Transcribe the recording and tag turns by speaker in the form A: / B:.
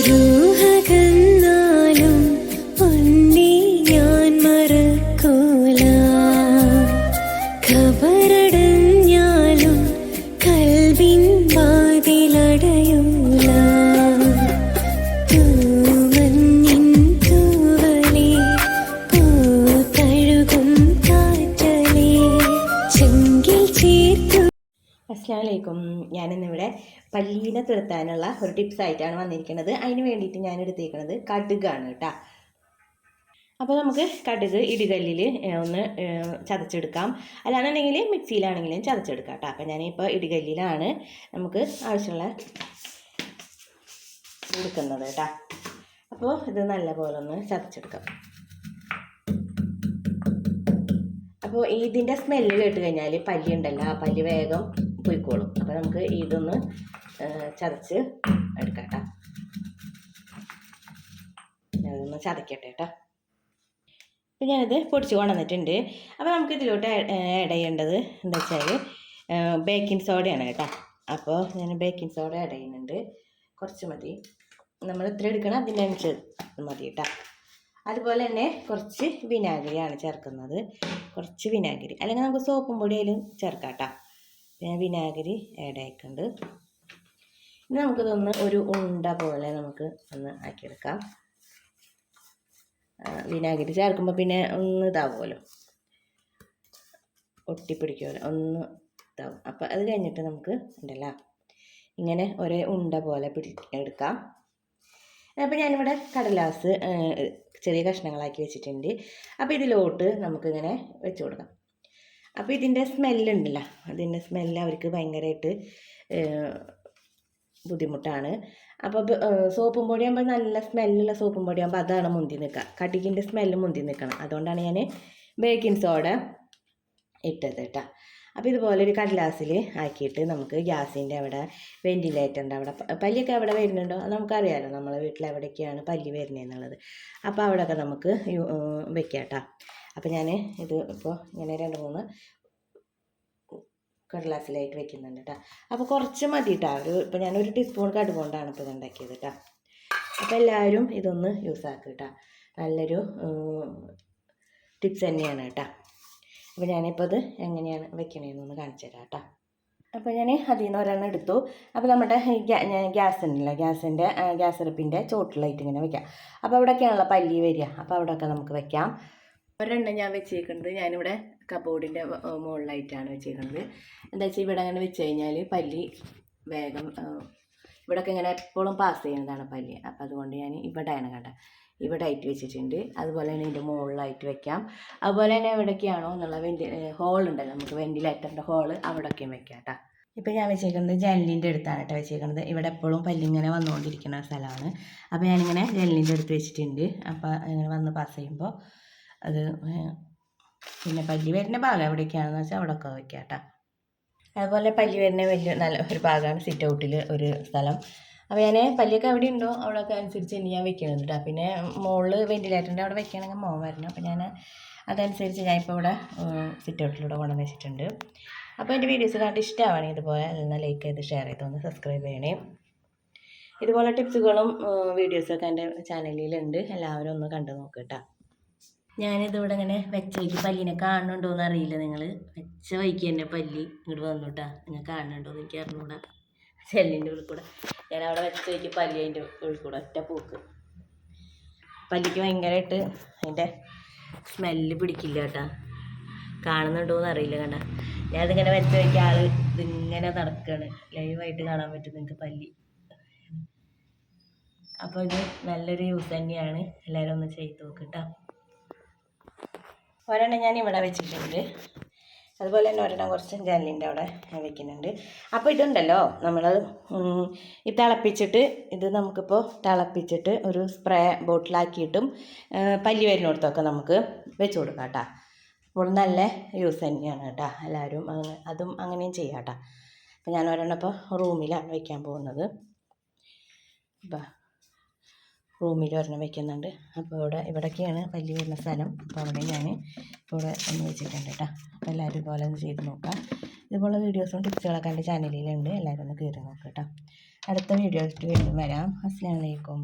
A: രൂഹകന്നാലും
B: അസ്സാം വലൈക്കും ഞാനിന്നിവിടെ പല്ലീനെ തീർത്താനുള്ള ഒരു ടിപ്സ് ആയിട്ടാണ് വന്നിരിക്കുന്നത്. അതിന് വേണ്ടിയിട്ട് ഞാൻ എടുത്തേക്കുന്നത് കടുകാണ് കേട്ടോ. അപ്പോൾ നമുക്ക് കടുക് ഇടികല്ലിൽ ഒന്ന് ചതച്ചെടുക്കാം. അല്ലാന്നുണ്ടെങ്കിൽ മിക്സിയിലാണെങ്കിലും ചതച്ചെടുക്കാം കേട്ടോ. അപ്പോൾ ഞാനിപ്പോൾ ഇടികല്ലിലാണ് നമുക്ക് ആവശ്യമുള്ള എടുക്കുന്നത് കേട്ടോ. അപ്പോൾ ഇത് നല്ലപോലെ ഒന്ന് ചതച്ചെടുക്കാം. അപ്പോൾ ഇതിന്റെ സ്മെല്ല് കേട്ട് കഴിഞ്ഞാൽ പല്ലി ഉണ്ടല്ലോ. ആ പല്ലി വേഗം പോയിക്കോളും. അപ്പോൾ നമുക്ക് ഇതൊന്ന് ചതച്ച് എടുക്കാം കേട്ടോ ഞാനൊന്ന് ചതക്കട്ടെ കേട്ടോ അപ്പം ഞാനിത് പൊടിച്ച് കൊണ്ടുവന്നിട്ടുണ്ട്. അപ്പോൾ നമുക്ക് ഇതിലോട്ട് ആഡ് ചെയ്യേണ്ടത് എന്താ വെച്ചാൽ ബേക്കിംഗ് സോഡയാണ് കേട്ടോ. അപ്പോൾ ഞാൻ ബേക്കിംഗ് സോഡ ആഡ് ചെയ്യുന്നുണ്ട് കുറച്ച് മതി. നമ്മൾ ഇത്ര എടുക്കണം അതിനനുസരിച്ച് മതി കേട്ടോ അതുപോലെ തന്നെ കുറച്ച് വിനാഗിരിയാണ് ചേർക്കുന്നത്. കുറച്ച് വിനാഗിരി. അല്ലെങ്കിൽ നമുക്ക് സോപ്പും പൊടി അതിലും ചേർക്കാം കേട്ടോ പിന്നെ വിനാഗിരി ആഡ് ആയിട്ടുണ്ട്. ഇനി നമുക്കിതൊന്ന് ഒരു ഉണ്ട പോലെ നമുക്ക് ഒന്ന് ആക്കിയെടുക്കാം. വിനാഗിരി ചേർക്കുമ്പോൾ പിന്നെ ഒന്ന് ഇതാവുമല്ലോ. ഒട്ടിപ്പിടിക്കുമല്ലോ. ഒന്ന് ഇതാവും. അപ്പോൾ അത് കഴിഞ്ഞിട്ട് നമുക്ക് ഉണ്ടല്ലോ. ഇങ്ങനെ ഒരേ ഉണ്ട പോലെ പിടി എടുക്കാം അപ്പോൾ ഞാനിവിടെ കടലാസ് ചെറിയ കഷ്ണങ്ങളാക്കി വെച്ചിട്ടുണ്ട്. അപ്പോൾ ഇതിലോട്ട് നമുക്കിങ്ങനെ വെച്ച് കൊടുക്കാം. അപ്പോൾ ഇതിന്റെ സ്മെല്ലുണ്ടല്ലോ അതിന്റെ സ്മെല്ല് അവർക്ക് ഭയങ്കരമായിട്ട് ബുദ്ധിമുട്ടാണ്. അപ്പോൾ സോപ്പും പൊടി ആകുമ്പോൾ നല്ല സ്മെല്ലുള്ള സോപ്പും പൊടി ആകുമ്പോൾ അതാണ് മുന്തി നിൽക്കുക കട്ടിക്കിന്റെ സ്മെല്ല് മുന്തി നിൽക്കണം അതുകൊണ്ടാണ് ഞാൻ ബേക്കിംഗ് സോഡ ഇട്ടത് കേട്ടോ. അപ്പോൾ ഇതുപോലെ ഒരു കടലാസിൽ ആക്കിയിട്ട് നമുക്ക് ഗ്യാസിന്റെ അവിടെ വെന്റിലേറ്ററിന്റെ അവിടെ പല്ലിയൊക്കെ എവിടെ വരുന്നുണ്ടോ? അത് നമുക്കറിയാമല്ലോ നമ്മളെ വീട്ടിൽ എവിടെയൊക്കെയാണ് പല്ലി വരുന്നതെന്നുള്ളത് അപ്പോൾ അവിടെയൊക്കെ നമുക്ക് വെക്കാം കേട്ടോ. അപ്പോൾ ഞാൻ ഇത് ഇപ്പോൾ ഇങ്ങനെ രണ്ട് മൂന്ന് കടലാസിലായിട്ട് വെക്കുന്നുണ്ട് കേട്ടോ അപ്പോൾ കുറച്ച് മതി കേട്ടോ ഒരു ഇപ്പോൾ ഞാനൊരു ടീസ്പൂൺ കടുകൊണ്ടാണ് ഇപ്പോൾ ഉണ്ടാക്കിയത് കേട്ടോ അപ്പോൾ എല്ലാവരും ഇതൊന്ന് യൂസ് ആക്കുക കേട്ടോ നല്ലൊരു ടിപ്സ് തന്നെയാണ് കേട്ടോ അപ്പോൾ ഞാനിപ്പോൾ ഇത് എങ്ങനെയാണ് വെക്കണേന്നൊന്ന് കാണിച്ചു തരാം കേട്ടോ അപ്പോൾ ഞാൻ അതിൽ നിന്ന് ഒരെണ്ണം എടുത്തു. അപ്പോൾ നമ്മുടെ ഗ്യാ- ഞാൻ ഗ്യാസ് ഉണ്ടല്ലോ ഗ്യാസിന്റെ ഗ്യാസ് അടുപ്പിന്റെ ചോട്ടിലായിട്ട് ഇങ്ങനെ വെക്കാം. അപ്പോൾ അവിടെയൊക്കെയാണല്ലോ പല്ലി വരിക. അപ്പോൾ അവിടെയൊക്കെ നമുക്ക് വെക്കാം. ഒരെണ്ണം ഞാൻ വെച്ചേക്കുന്നത് ഞാനിവിടെ കബോർഡിന്റെ മുകളിലായിട്ടാണ് വെച്ചേക്കുന്നത് എന്താ വെച്ചാൽ ഇവിടെ അങ്ങനെ വെച്ച് കഴിഞ്ഞാൽ പല്ലി വേഗം ഇവിടെയൊക്കെ ഇങ്ങനെ എപ്പോഴും പാസ് ചെയ്യുന്നതാണ് പല്ലി. അപ്പോൾ അതുകൊണ്ട് ഞാൻ ഇവിടെയാണ് കണ്ട ഇവിടെ ആയിട്ട് വെച്ചിട്ടുണ്ട്. അതുപോലെ തന്നെ ഇതിന്റെ മുകളിലായിട്ട് വെക്കാം. അതുപോലെ തന്നെ എവിടെയൊക്കെയാണോ എന്നുള്ള വെന്റി ഹോൾ ഉണ്ടല്ലോ നമുക്ക് വെന്റിലേറ്ററിന്റെ ഹോൾ അവിടെയൊക്കെയും വെക്കാം കേട്ടോ. ഇപ്പോൾ ഞാൻ വെച്ചേക്കുന്നത് ജനലിന്റെ അടുത്താണ് കേട്ടോ വെച്ചേക്കുന്നത് ഇവിടെ എപ്പോഴും പല്ലിങ്ങനെ വന്നുകൊണ്ടിരിക്കുന്ന സ്ഥലമാണ്. അപ്പോൾ ഞാനിങ്ങനെ ജനലിന്റെ അടുത്ത് വെച്ചിട്ടുണ്ട്. അപ്പോൾ ഇങ്ങനെ വന്ന് പാസ് ചെയ്യുമ്പോൾ അത് പിന്നെ പല്ലി വരുന്ന ഭാഗം എവിടേക്കാണെന്ന് വെച്ചാൽ അവിടെയൊക്കെ വെക്കാം കേട്ടോ അതുപോലെ പല്ലി വരുന്ന വലിയ നല്ല ഒരു ഭാഗമാണ് സിറ്റ് ഔട്ടിൽ ഒരു സ്ഥലം. അപ്പോൾ ഞാൻ പല്ലിയൊക്കെ എവിടെ ഉണ്ടോ അവിടെയൊക്കെ അനുസരിച്ച് ഇനി ഞാൻ വെക്കണം കേട്ടോ പിന്നെ മോൾ വെന്റിലേറ്ററിന്റെ അവിടെ വെക്കണമെങ്കിൽ മോൻ വരണം. അപ്പോൾ ഞാൻ അതനുസരിച്ച് ഞാൻ ഇപ്പോൾ ഇവിടെ സിറ്റ് ഔട്ടിലൂടെ കൊണ്ടുവന്ന് വെച്ചിട്ടുണ്ട്. അപ്പോൾ എന്റെ വീഡിയോസ് കണ്ട് ഇഷ്ടമാണെങ്കിൽ ഇതുപോലെ എന്നാൽ ലൈക്ക് ചെയ്ത് ഷെയർ ചെയ്തൊന്ന് സബ്സ്ക്രൈബ് ചെയ്യണേ. ഇതുപോലെ ടിപ്സുകളും വീഡിയോസൊക്കെ എന്റെ ചാനലിലുണ്ട്. എല്ലാവരും ഒന്ന് കണ്ടു നോക്കുക കേട്ടോ ഞാനിതിവിടെ ഇങ്ങനെ വെച്ച വഴിക്ക് പല്ലിനെ കാണുന്നുണ്ടോ എന്ന് അറിയില്ല നിങ്ങൾ വെച്ച വയ്ക്ക് തന്നെ പല്ലി ഇങ്ങോട്ട് വന്നുട്ടാ നിങ്ങൾ കാണുന്നുണ്ടോ എന്ന് എനിക്ക് അറിഞ്ഞൂടാ. ചെല്ലിന്റെ ഉള്ളിൽ കൂടെ ഞാൻ അവിടെ വെച്ച വഴിക്ക് പല്ലി അതിന്റെ ഉള്ളിൽ കൂടെ ഒറ്റ പൂക്ക്. പല്ലിക്ക് ഭയങ്കരമായിട്ട് അതിന്റെ സ്മെല്ല് പിടിക്കില്ല കേട്ടാ. കാണുന്നുണ്ടോ എന്ന് അറിയില്ല കണ്ട. ഞാനിതിങ്ങനെ വെച്ച വഴിക്ക് ആൾ ഇതിങ്ങനെ നടക്കുകയാണ് ലൈവായിട്ട് കാണാൻ പറ്റും നിങ്ങൾക്ക് പല്ലി. അപ്പോൾ ഇത് നല്ലൊരു യൂസ് തന്നെയാണ്. എല്ലാവരും ഒന്ന് ചെയ്ത് നോക്കിട്ടോ ഒരെണ്ണം ഞാൻ ഇവിടെ വെച്ചിട്ടുണ്ട്. അതുപോലെ തന്നെ ഒരെണ്ണം കുറച്ച് ജനലിന്റെ അവിടെ വെക്കുന്നുണ്ട്. അപ്പോൾ ഇതുണ്ടല്ലോ നമ്മൾ ഈ തിളപ്പിച്ചിട്ട് ഇത് നമുക്കിപ്പോൾ തിളപ്പിച്ചിട്ട് ഒരു സ്പ്രേ ബോട്ടിലാക്കിയിട്ടും പല്ലി വരുന്നിടത്തൊക്കെ നമുക്ക് വെച്ച് കൊടുക്കാം കേട്ടോ. അപ്പോൾ നല്ല യൂസ് തന്നെയാണ് കേട്ടോ എല്ലാവരും അങ്ങനെ അതും അങ്ങനെയും ചെയ്യാം കേട്ടോ. അപ്പോൾ ഞാൻ ഒരെണ്ണം ഇപ്പോൾ റൂമിലാണ് വയ്ക്കാൻ പോകുന്നത്. അപ്പോൾ റൂമിൽ ഒരെണ്ണം വെക്കുന്നുണ്ട്. അപ്പോൾ ഇവിടെ ഇവിടേക്കാണ് പല്ലി വരുന്ന സ്ഥലം. അപ്പോൾ അവിടെ ഞാൻ ഇവിടെ ഒന്ന് വെച്ചിട്ടുണ്ട് കേട്ടോ. അപ്പോൾ എല്ലാവരും ഇതുപോലെ ഒന്ന് ചെയ്ത് നോക്കാം ഇതുപോലെ വീഡിയോസും ടിപ്സുകളൊക്കെ എന്റെ ചാനലിലുണ്ട്. എല്ലാവരും ഒന്ന് കയറി നോക്കാം കേട്ടോ. അടുത്ത വീഡിയോ വീണ്ടും വരാം. അസ്സാം വലൈക്കും